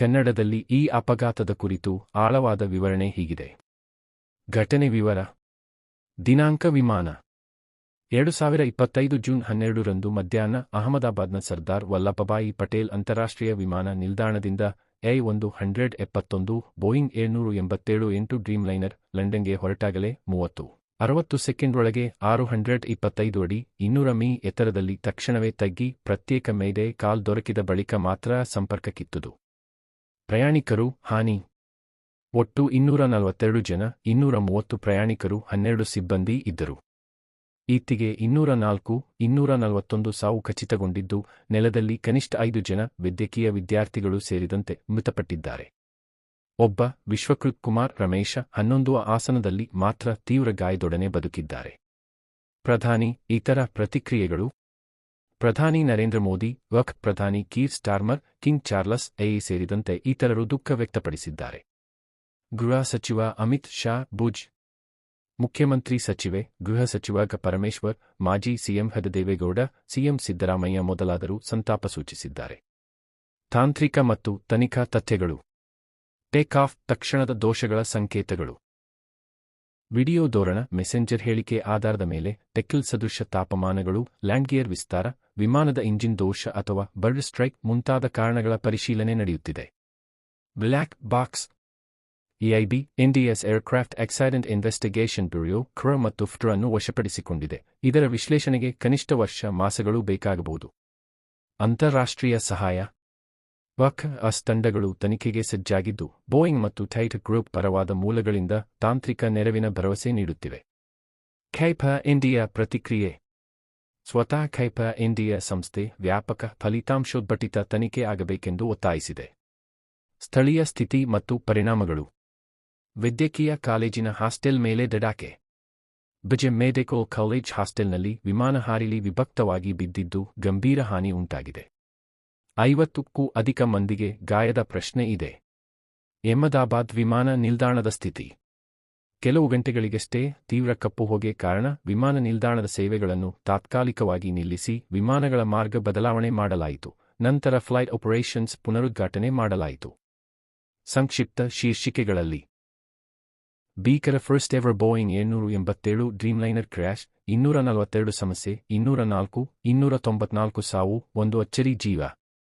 ಕನ್ನಡದಲ್ಲಿ ಈ ಅಪಘಾತದ ಕುರಿತು ಆಳವಾದ ವಿವರಣೆ ಹೀಗಿದೆ. ಘಟನೆ ವಿವರ. ದಿನಾಂಕ ವಿಮಾನ. ಎರಡು ಸಾವಿರ ಇಪ್ಪತ್ತೈದು ಜೂನ್ ಹನ್ನೆರಡರಂದು ಮಧ್ಯಾಹ್ನ ಅಹಮದಾಬಾದ್ನ ಸರ್ದಾರ್ ವಲ್ಲಭಭಾಯಿ ಪಟೇಲ್ ಅಂತಾರಾಷ್ಟ್ರೀಯ ವಿಮಾನ ನಿಲ್ದಾಣದಿಂದ ಎ ಒಂದು ಹಂಡ್ರೆಡ್ ಎಪ್ಪತ್ತೊಂದು ಬೋಯಿಂಗ್ ಏಳ್ನೂರು ಎಂಬತ್ತೇಳು ಎಂಟು ಡ್ರೀಮ್ಲೈನರ್ ಲಂಡನ್ಗೆ ಹೊರಟಾಗಲೇ ಮೂವತ್ತು. ಅರವತ್ತು ಸೆಕೆಂಡ್ ಒಳಗೆ ಆರು ಹಂಡ್ರೆಡ್ ಇಪ್ಪತ್ತೈದು ಅಡಿ ಇನ್ನೂರ ಮೀ ಎತ್ತರದಲ್ಲಿ ತಕ್ಷಣವೇ ತಗ್ಗಿ ಪ್ರತ್ಯೇಕ ಮೇದೆ ಕಾಲ್ ದೊರಕಿದ ಬಳಿಕ ಮಾತ್ರ ಸಂಪರ್ಕ ಕಿತ್ತುದು ಪ್ರಯಾಣಿಕರು, ಹಾನಿ. ಒಟ್ಟು ಇನ್ನೂರ ನಲವತ್ತೆರಡು ಜನ ಇನ್ನೂರ ಮೂವತ್ತು ಪ್ರಯಾಣಿಕರು, ಹನ್ನೆರಡು ಸಿಬ್ಬಂದಿ ಇದ್ದರು. ಈತಿಗೆ ಇನ್ನೂರ ನಾಲ್ಕು ಇನ್ನೂರ ನಲವತ್ತೊಂದು ಸಾವು ಖಚಿತಗೊಂಡಿದ್ದು, ನೆಲದಲ್ಲಿ ಕನಿಷ್ಠ ಐದು ಜನ ವೈದ್ಯಕೀಯ ವಿದ್ಯಾರ್ಥಿಗಳು ಸೇರಿದಂತೆ ಮೃತಪಟ್ಟಿದ್ದಾರೆ. ಒಬ್ಬ ವಿಶ್ವಕೃತ್ ಕುಮಾರ್ ರಮೇಶ ಹನ್ನೊಂದು ಆಸನದಲ್ಲಿ ಮಾತ್ರ ತೀವ್ರ ಗಾಯದೊಡನೆ ಬದುಕಿದ್ದಾರೆ. ಪ್ರಧಾನಿ, ಇತರ ಪ್ರತಿಕ್ರಿಯೆಗಳು ಪ್ರಧಾನಿ ನರೇಂದ್ರ ಮೋದಿ ವಕ್ ಪ್ರಧಾನಿ ಕೀರ್ ಸ್ಟಾರ್ಮರ್, ಕಿಂಗ್ ಚಾರ್ಲಸ್ ಎ ಸೇರಿದಂತೆ ಇತರರು ದುಃಖ ವ್ಯಕ್ತಪಡಿಸಿದ್ದಾರೆ. ಗೃಹ ಸಚಿವ ಅಮಿತ್ ಶಾ, ಭುಜ್. ಮುಖ್ಯಮಂತ್ರಿ ಸಚಿವೆ, ಗೃಹ ಸಚಿವ ಗ. ಪರಮೇಶ್ವರ್, ಮಾಜಿ ಸಿಎಂ ಹೆದದೇವೇಗೌಡ ಸಿಎಂ ಸಿದ್ದರಾಮಯ್ಯ ಮೊದಲಾದರು ಸಂತಾಪ ಸೂಚಿಸಿದ್ದಾರೆ. ತಾಂತ್ರಿಕ ಮತ್ತು ತನಿಖಾ ತಥ್ಯಗಳು. ಟೇಕ್ ಆಫ್ ತಕ್ಷಣದ ದೋಷಗಳ ಸಂಕೇತಗಳು. ವಿಡಿಯೋ ಧೋರಣ, ಮೆಸೆಂಜರ್ ಹೇಳಿಕೆ ಆಧಾರದ ಮೇಲೆ ಟೆಕ್ಕಿಲ್ ಸದೃಶ ತಾಪಮಾನಗಳು ಲ್ಯಾಂಡ್ಗಿಯರ್ ವಿಸ್ತಾರ, ವಿಮಾನದ ಇಂಜಿನ್ ದೋಷ ಅಥವಾ ಬರ್ಡ್ ಸ್ಟ್ರೈಕ್ ಮುಂತಾದ ಕಾರಣಗಳ ಪರಿಶೀಲನೆ ನಡೆಯುತ್ತಿದೆ. ಬ್ಲ್ಯಾಕ್ ಬಾಕ್ಸ್ ಇಐಬಿ ಎನ್ಡಿಎಸ್ ಏರ್ಕ್ರಾಫ್ಟ್ ಆಕ್ಸಿಡೆಂಟ್ ಇನ್ವೆಸ್ಟಿಗೇಷನ್ ಬ್ಯೂರೋ, ಕ್ರ ಮತ್ತು ಫ್ಟ್ರ ಅನ್ನು ವಶಪಡಿಸಿಕೊಂಡಿದೆ. ಇದರ ವಿಶ್ಲೇಷಣೆಗೆ ಕನಿಷ್ಠ ವರ್ಷ, ಮಾಸಗಳು ಬೇಕಾಗಬಹುದು. ಅಂತಾರಾಷ್ಟ್ರೀಯ ಸಹಾಯ ವಕ್ ಅಸ್ ತಂಡಗಳು ತನಿಖೆಗೆ ಸಜ್ಜಾಗಿದ್ದು, ಬೋಯಿಂಗ್ ಮತ್ತು ಟೈಟ್ ಗ್ರೂಪ್ ಪರವಾದ ಮೂಲಗಳಿಂದ ತಾಂತ್ರಿಕ ನೆರವಿನ ಭರವಸೆ ನೀಡುತ್ತಿವೆ. ಖೈಫ ಇಂಡಿಯಾ ಪ್ರತಿಕ್ರಿಯೆ. ಸ್ವತಃ ಖೈಫ ಇಂಡಿಯಾ ಸಂಸ್ಥೆ ವ್ಯಾಪಕ ಫಲಿತಾಂಶೋದ್ಭಟಿತ ತನಿಖೆ ಆಗಬೇಕೆಂದು ಒತ್ತಾಯಿಸಿದೆ. ಸ್ಥಳೀಯ ಸ್ಥಿತಿ ಮತ್ತು ಪರಿಣಾಮಗಳು. ವೈದ್ಯಕೀಯ ಕಾಲೇಜಿನ ಹಾಸ್ಟೆಲ್ ಮೇಲೆ ದಡಾಕೆ ಬಿಜೆ ಮೇದೆಕೋ ಕಾಲೇಜ್ ಹಾಸ್ಟೆಲ್ನಲ್ಲಿ ವಿಮಾನ ಹಾರಿಲಿ ವಿಭಕ್ತವಾಗಿ ಬಿದ್ದಿದ್ದು ಗಂಭೀರ ಹಾನಿ ಉಂಟಾಗಿದೆ. ಐವತ್ತಕ್ಕೂ ಅಧಿಕ ಮಂದಿಗೆ ಗಾಯದ ಪ್ರಶ್ನೆ ಇದೆ. ಎಹಮದಾಬಾದ್ ವಿಮಾನ ನಿಲ್ದಾಣದ ಸ್ಥಿತಿ. ಕೆಲವು ಗಂಟೆಗಳಿಗಷ್ಟೇ ತೀವ್ರ ಕಪ್ಪು ಹೊಗೆ ಕಾರಣ ವಿಮಾನ ನಿಲ್ದಾಣದ ಸೇವೆಗಳನ್ನು ತಾತ್ಕಾಲಿಕವಾಗಿ ನಿಲ್ಲಿಸಿ ವಿಮಾನಗಳ ಮಾರ್ಗ ಬದಲಾವಣೆ ಮಾಡಲಾಯಿತು. ನಂತರ ಫ್ಲೈಟ್ ಆಪರೇಷನ್ಸ್ ಪುನರುದ್ಘಾಟನೆ ಮಾಡಲಾಯಿತು. ಸಂಕ್ಷಿಪ್ತ ಶೀರ್ಷಿಕೆಗಳಲ್ಲಿ. ಭೀಕರ ಫಸ್ಟ್ ಎವರ್ ಬೋಯಿಂಗ್ ಏಳ್ನೂರು ಎಂಬತ್ತೇಳು ಡ್ರೀಮ್ಲೈನರ್ ಕ್ರ್ಯಾಶ್, ಇನ್ನೂರ ನಲವತ್ತೆರಡು ಸಮಸ್ಯೆ, ಇನ್ನೂರ ನಾಲ್ಕು, ಇನ್ನೂರ ತೊಂಬತ್ನಾಲ್ಕು ಸಾವು, ಒಂದು ಅಚ್ಚರಿ ಜೀವ.